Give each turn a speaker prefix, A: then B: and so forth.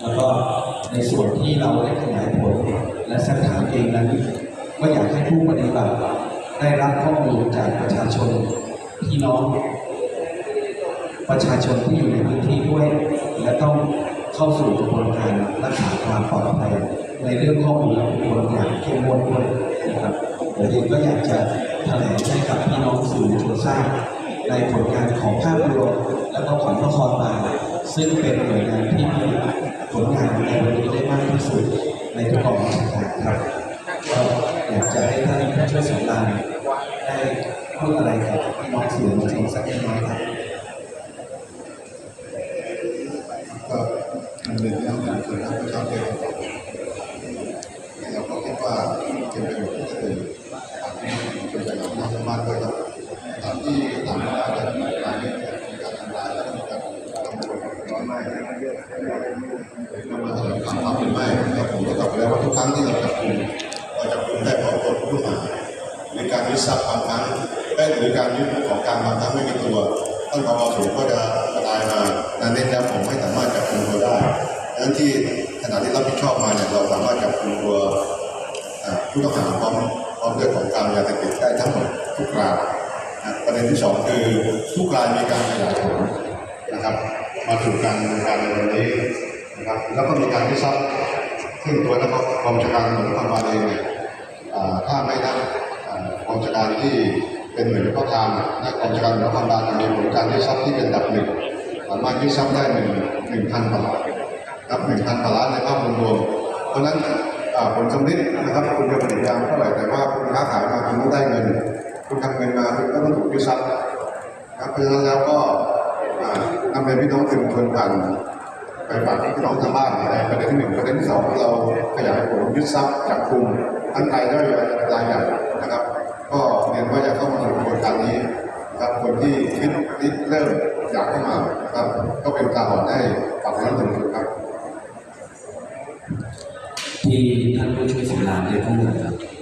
A: แล้วก็ในส่วนที่เราได้ขยายผลและสักถามเองนั้นก็อยากให้ผู้ปฏิบัติได้รับข้อมูลจากประชาชนพี่น้อง ประชาชนที่อยู่ในพื้นที่ด้วย และต้องเข้าสู่กระบวนการรักษาความปลอดภัยในเรื่องข้อมูลและอุปกรณ์อย่างเข้มงวดด้วยนะครับเดี๋ยวเองก็อยากจะแถลงให้กับพี่น้องสื่อมวลชนทราบในผลงานของภาพรวมและก็ของนครบาล ซึ่งเป็นหน่วยงานที่มีผลงานในวันนี้ได้มากที่สุดในทุกกองบัญชการครับก็อยากจะให้ท่านผู้ช่วยสำรานได้พูดอะไรกับพี่น้องสื่อมวลชนสักเล็กน้อยครับ
B: ก็มันเป็นเรื่องของคนรับผิดชอบเองเราก็คิดว่าเป็นประโยชน์ที่จะเป็นเป็นประโยชน์ของมากด้วยครับตอนที่หลังมาจะมีการมีการทำลายแล้วก็มีการทำบุญน้อย มากมาถามถามความเป็นไม่ครับผมก็ตอบไปแล้วว่าทุกครั้งที่เราจับกลุ่มเราจับกลุ่มได้เพราะกฎผู้หาหรือการยึดทรัพย์บางครั้งได้หรือการยึดของกลารบางครั้งไม่มีตัวท่านผอสูงก็จะกระจายมานั้นเน้นย้ำผมไม่สามารถจับกลุ่มตัวได้ดังนั้นที่ขณะที่รับผิดชอบมาเนี่ยเราสามารถจับกลุ่มตัวผู้ต้องหาพร้อมพร้อมด้วยของกลางยาเสพติดได้ทั้งหมดทุกรายประเด็นที่สองคือทุกรายมีการขยายผลนะครับ มาถึงการดำเนินการในวันนี้นะครับแล้วก็มีการที่ทรัพย์ซึ่งตัวนักกองบัญชาการตำรวจนครบาลเองเนี่ยถ้าไม่นับอ่ากองจัดการที่เป็นหน่วยเฉพาะทางและกองจัดการหน่วยความบาลมีผลการยึดทรัพที่เป็นดับหนึ่งสามารถยึดทรัพย์ได้หนึ่งหนึ่งพันกว่าล้านนับหนึ่งพันกว่าล้านในภาพรวมเพราะฉะนั้นผลสำลิดนะครับคุณจะผลิตยางเท่าไหร่แต่ว่าคุณค้าขายมาคุณต้องได้เงิน คุณทำเงินมาคุณก็ต้องถูกยึดทรัพย์นะครับเพราะฉะนั้นแล้วก็ นำเรียนพี่น้องสื่อมวลชนผ่านไปฝากพี่น้องทางบ้านในประเด็นที่หนึ่งประเด็นที่สองเราขยายผลยึดทรัพย์จับกลุ่มทั้งรายย่อยรายใหญ่นะครับ ก็เรียนว่าจะเข้ามาสู่กระบวนการนี้นะครับคนที่คิดคิดเริ่มอยากเข้ามานะครับก็เป็นการหอนให้ฝากน้องถึงครับ
A: ที่ท่านผู้ช่วยสำรานได้พูดนะครับ